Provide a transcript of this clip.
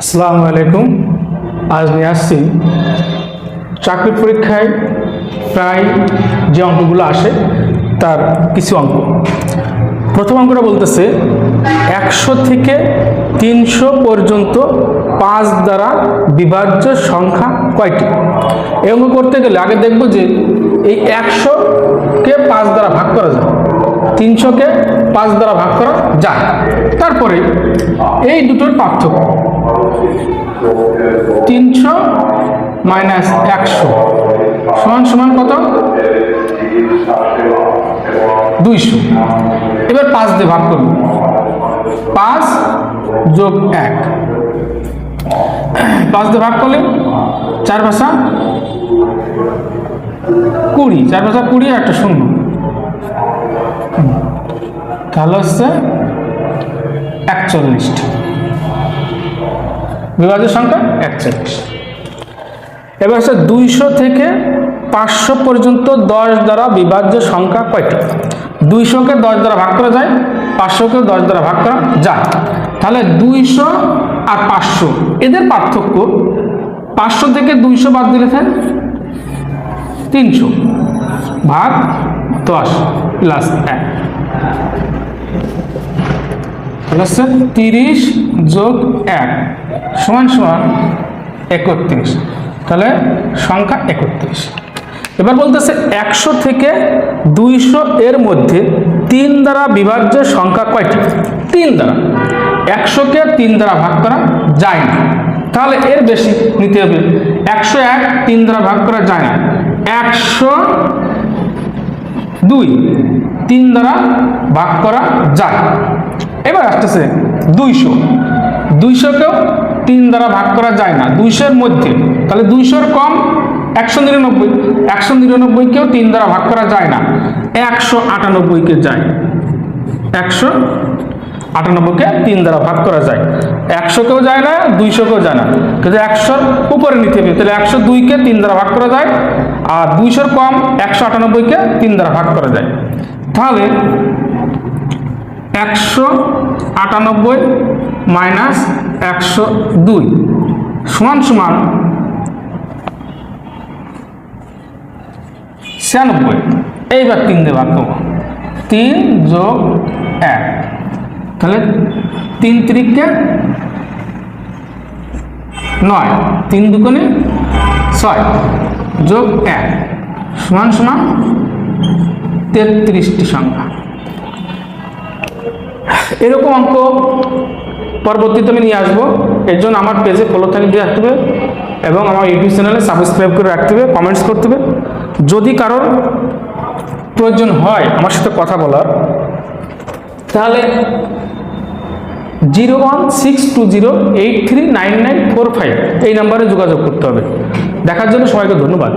আসসালামু আলাইকুম। আজ নিয়ে আসছি। চাকরি পরীক্ষায় প্রায় যে অঙ্কগুলো আসে, তার কিছু অঙ্ক। প্রথম অঙ্কটা বলতেছে, একশো থেকে তিনশো পর্যন্ত পাঁচ দ্বারা বিভাজ্য সংখ্যা কয়টি? এই অঙ্ক করতে গেলে আগে দেখব যে এই একশোকে পাঁচ দ্বারা ভাগ করা যায়, তিনশোকে পাঁচ দ্বারা ভাগ করা যায়। তারপরে এই দুটোর পার্থক্য। তিনশো মাইনাস একশো। সমান সমান কত? দুইশো। এবার পাঁচ দিয়ে ভাগ করব পাঁচ যোগ এক। পাঁচ দিয়ে ভাগ করলে চার ভাষা কুড়ি। চার ভাষা কুড়ি একটা শূন্য। তাহলে হচ্ছে একচল্লিশটা। বিভাজ্য সংখ্যা একচল্লিশ। এবার হচ্ছে দুইশো থেকে পাঁচশো পর্যন্ত দশ দ্বারা বিভাজ্য সংখ্যা কয়টি? দুইশোকে দশ দ্বারা ভাগ করা যায় পাঁচশোকে দশ দ্বারা ভাগ করা যায়। তাহলে দুইশো আর পাঁচশো, এদের পার্থক্য পাঁচশো থেকে দুইশো বাদ দিলে থাকে তিনশো ভাগ দশ প্লাস এক। হচ্ছে তিরিশ যোগ এক, সমান সমান একত্রিশ। তাহলে সংখ্যা একত্রিশ। এবার বলতেছে একশো থেকে দুইশো এর মধ্যে তিন দ্বারা বিভাজ্য সংখ্যা কয়টি? তিন দ্বারা। একশোকে তিন দ্বারা ভাগ করা যায় না। তাহলে এর বেশি নিতে হবে। একশো এক, তিন দ্বারা ভাগ করা যায় না। একশো দুই, তিন দ্বারা ভাগ করা যায়। এবার আসতেছে দুইশো। দুইশোকেও তিন দ্বারা ভাগ করা যায় না, দুইশোর মধ্যে। তাহলে দুইশোর কম একশো নিরানব্বই। একশো নিরানব্বইকেও তিন দ্বারা ভাগ করা যায় না, একশো আটানব্বইকে যায়। একশো আটানব্বইকে তিন দ্বারা ভাগ করা যায়। একশোকেও যায় না, দুইশোকেও যায় না। কিন্তু একশোর উপরে নিতে হবে। তাহলে একশো দুইকে তিন দ্বারা ভাগ করা যায়, আর দুইশোর কম একশো আটানব্বইকে তিন দ্বারা ভাগ করা যায়। তাহলে একশো আটানব্বই মাইনাস একশো দুই। সমান সমান ছিয়ানব্বই। এইবার তিন দিয়ে ভাগ তিন যোগ এক। তাহলে তিন তিরিককে নয়। তিন দুগুণে ছয় যোগ এক। সমান সমান তেত্রিশটি সংখ্যা। এরকম অঙ্ক পরবর্তীতে আমি নিয়ে আসব। এর জন্য আমার পেজে ফলো দিয়ে রাখতে হবে এবং আমার ইউটিউব চ্যানেলে সাবস্ক্রাইব করে রাখতে হবে কমেন্টস করতে হবে। যদি কারোর প্রয়োজন হয় আমার সাথে কথা বলার, তাহলে zero one six two zero eight three nine nine four five এই নাম্বারে যোগাযোগ করতে হবে। দেখার জন্য সবাইকে ধন্যবাদ।